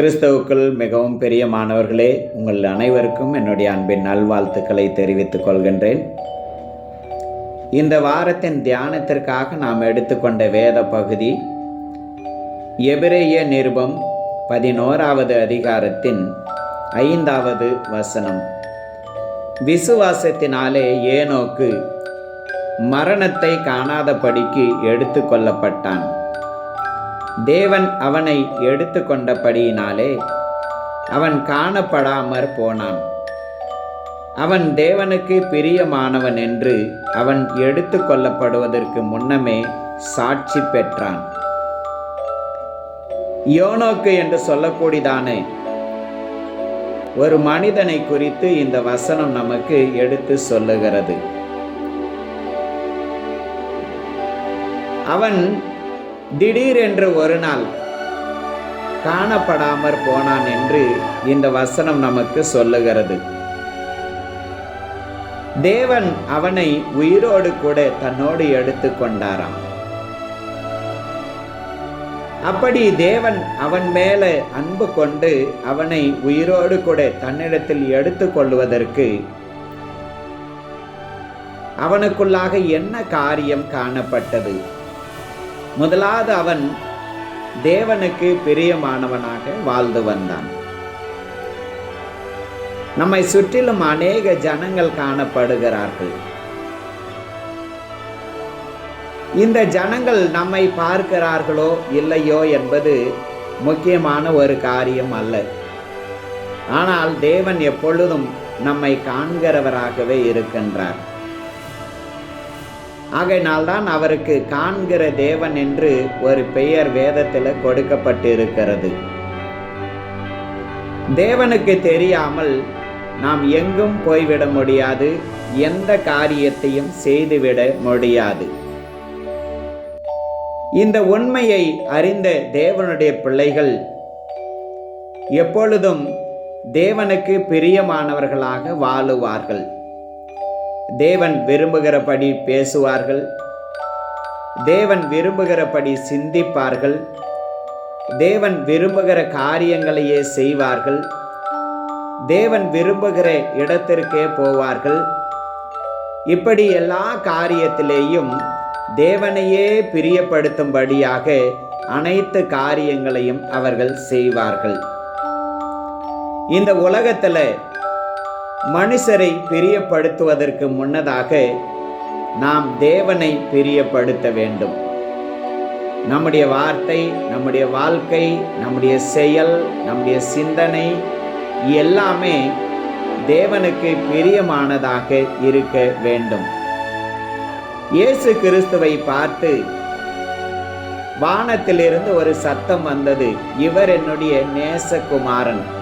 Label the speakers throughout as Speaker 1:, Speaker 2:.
Speaker 1: கிறிஸ்தவுக்குள் மிகவும் பெரிய மாணவர்களே உங்கள் அனைவருக்கும் என்னுடைய அன்பின் நல்வாழ்த்துக்களை தெரிவித்துக் கொள்கின்றேன். இந்த வாரத்தின் தியானத்திற்காக நாம் எடுத்துக்கொண்ட வேத பகுதி எபிரேய நிருபம் பதினோராவது அதிகாரத்தின் ஐந்தாவது வசனம். விசுவாசத்தினாலே ஏனோக்கு மரணத்தை காணாதபடிக்கு எடுத்து கொள்ளப்பட்டான். தேவன் அவனை எடுத்து கொண்டபடியினாலே அவன் காணப்படாமற் போனான். அவன் தேவனுக்கு பிரியமானவன் என்று அவன் எடுத்து கொள்ளப்படுவதற்கு முன்னமே சாட்சி பெற்றான். யோனோக்கு என்று சொல்லக்கூடியதானே? ஒரு மனிதனை குறித்து இந்த வசனம் நமக்கு எடுத்து சொல்லுகிறது. அவன் திடீரென்று ஒரு நாள் காணப்படாமற் போனான் என்று இந்த வசனம் நமக்கு சொல்லுகிறது. தேவன் அவனை உயிரோடு கூட தன்னோடு எடுத்து கொண்டாராம். அப்படி தேவன் அவன் மேல அன்பு கொண்டு அவனை உயிரோடு கூட தன்னிடத்தில் எடுத்து கொள்வதற்கு அவனுக்குள்ளாக என்ன காரியம் காணப்பட்டது? முதலாவது அவன் தேவனுக்கு பிரியமானவனாக வாழ்ந்து வந்தான். நம்மை சுற்றிலும் அநேக ஜனங்கள் காணப்படுகிறார்கள். இந்த ஜனங்கள் நம்மை பார்க்கிறார்களோ இல்லையோ என்பது முக்கியமான ஒரு காரியம் அல்ல. ஆனால் தேவன் எப்பொழுதும் நம்மை காண்கிறவராகவே இருக்கின்றார். ஆகையினால்தான் அவருக்கு காண்கிற தேவன் என்று ஒரு பெயர் வேதத்தில் கொடுக்கப்பட்டிருக்கிறது. தேவனுக்கு தெரியாமல் நாம் எங்கும் போய்விட முடியாது எந்த காரியத்தையும் செய்துவிட முடியாது. இந்த உண்மையை அறிந்த தேவனுடைய பிள்ளைகள் எப்பொழுதும் தேவனுக்கு பிரியமானவர்களாக வாழுவார்கள். தேவன் விரும்புகிறபடி பேசுவார்கள். தேவன் விரும்புகிறபடி சிந்திப்பார்கள். தேவன் விரும்புகிற காரியங்களையே செய்வார்கள். தேவன் விரும்புகிற இடத்திற்கே போவார்கள். இப்படி எல்லா காரியத்திலேயும் தேவனையே பிரியப்படுத்தும்படியாக அனைத்து காரியங்களையும் அவர்கள் செய்வார்கள். இந்த உலகத்தில் மனுஷரை பிரியப்படுத்துவதற்கு முன்னதாக நாம் தேவனை பிரியப்படுத்த வேண்டும். நம்முடைய வார்த்தை நம்முடைய வாழ்க்கை நம்முடைய செயல் நம்முடைய சிந்தனை எல்லாமே தேவனுக்கு பிரியமானதாக இருக்க வேண்டும். இயேசு கிறிஸ்துவை பார்த்து வானத்திலிருந்து ஒரு சத்தம் வந்தது. இவர் என்னுடைய நேசகுமாரன்.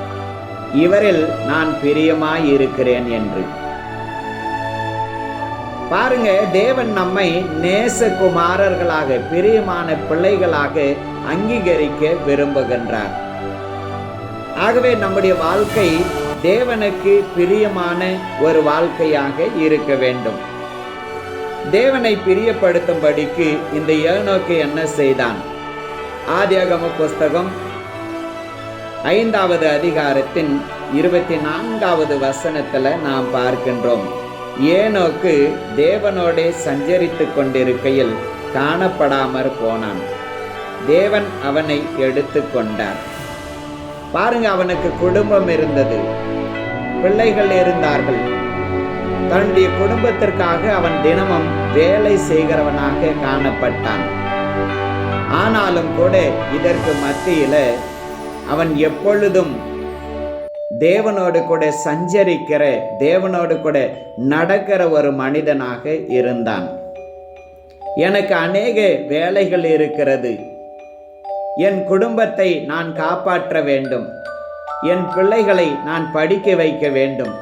Speaker 1: இவரில் நான் பிரியமாய் இருக்கிறேன் என்று. பாருங்க தேவன் நம்மை நேசகுமாரர்களாக பிரியமான பிள்ளைகளாக அங்கீகரிக்க விரும்புகின்றார். ஆகவே நம்முடைய வாழ்க்கை தேவனுக்கு பிரியமான ஒரு வாழ்க்கையாக இருக்க வேண்டும். தேவனை பிரியப்படுத்தும்படிக்கு இந்த ஏனோக்கு என்ன செய்தான்? ஆதியாகம புஸ்தகம் ஐந்தாவது அதிகாரத்தின் இருபத்தி நான்காவது வசனத்தில் நாம் பார்க்கின்றோம். ஏனோக்கு தேவனோடே சஞ்சரித்து கொண்டிருக்கையில் காணப்படாமற் போனான். தேவன் அவனை எடுத்து கொண்டார். பாருங்க அவனுக்கு குடும்பம் இருந்தது. பிள்ளைகள் இருந்தார்கள். தன்னுடைய குடும்பத்திற்காக அவன் தினமும் வேலை செய்கிறவனாக காணப்பட்டான். ஆனாலும் கூட இதற்கு மத்தியில அவன் எப்பொழுதும் தேவனோடு கூட சஞ்சரிக்கிற தேவனோடு கூட நடக்கிற ஒரு மனிதனாக இருந்தான். எனக்கு அநேக வேலைகள் இருக்கிறது. என் குடும்பத்தை நான் காப்பாற்ற வேண்டும். என் பிள்ளைகளை நான் படிக்க வைக்க வேண்டும்.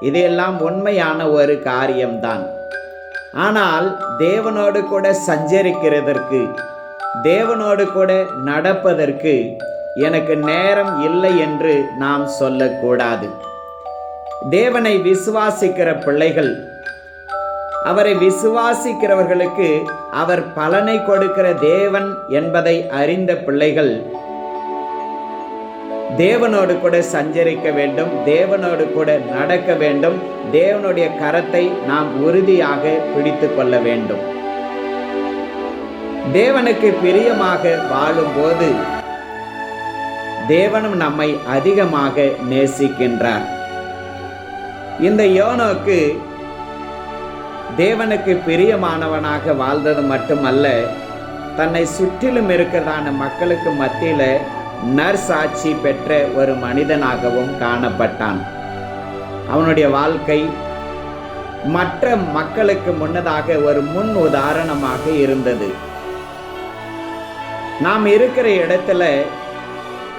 Speaker 1: இதையெல்லாம் உண்மையான ஒரு காரியம்தான். ஆனால் தேவனோடு கூட சஞ்சரிக்கிறதற்கு தேவனோடு கூட நடப்பதற்கு எனக்கு நேரம் இல்லை என்று நாம் சொல்லக்கூடாது. தேவனை விசுவாசிக்கிற பிள்ளைகள் அவரை விசுவாசிக்கிறவர்களுக்கு அவர் பலனை கொடுக்கிற தேவன் என்பதை அறிந்த பிள்ளைகள் தேவனோடு கூட சஞ்சரிக்க வேண்டும் தேவனோடு கூட நடக்க வேண்டும் தேவனுடைய கரத்தை நாம் உறுதியாக பிடித்து கொள்ள வேண்டும். தேவனுக்கு பிரியமாக வாழும்போது தேவனும் நம்மை அதிகமாக நேசிக்கின்றார். இந்த யோனோக்கு தேவனுக்கு பிரியமானவனாக வாழ்ந்தது மட்டுமல்ல தன்னை சுற்றிலும் இருக்கிறதான மக்களுக்கு மத்தியில நற்சாட்சி பெற்ற ஒரு மனிதனாகவும் காணப்பட்டான். அவனுடைய வாழ்க்கை மற்ற மக்களுக்கு முன்னதாக ஒரு முன் உதாரணமாக இருந்தது. நாம் இருக்கிற இடத்துல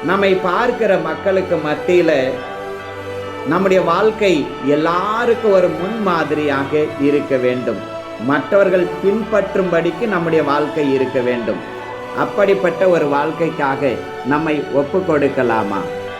Speaker 1: நம்மை பார்க்கிற மக்களுக்கு மத்தியில் நம்முடைய வாழ்க்கை எல்லாருக்கும் ஒரு முன்மாதிரியாக இருக்க வேண்டும். மற்றவர்கள் பின்பற்றும்படிக்கு நம்முடைய வாழ்க்கை இருக்க வேண்டும். அப்படிப்பட்ட ஒரு வாழ்க்கைக்காக நம்மை ஒப்பு கொடுக்கலாமா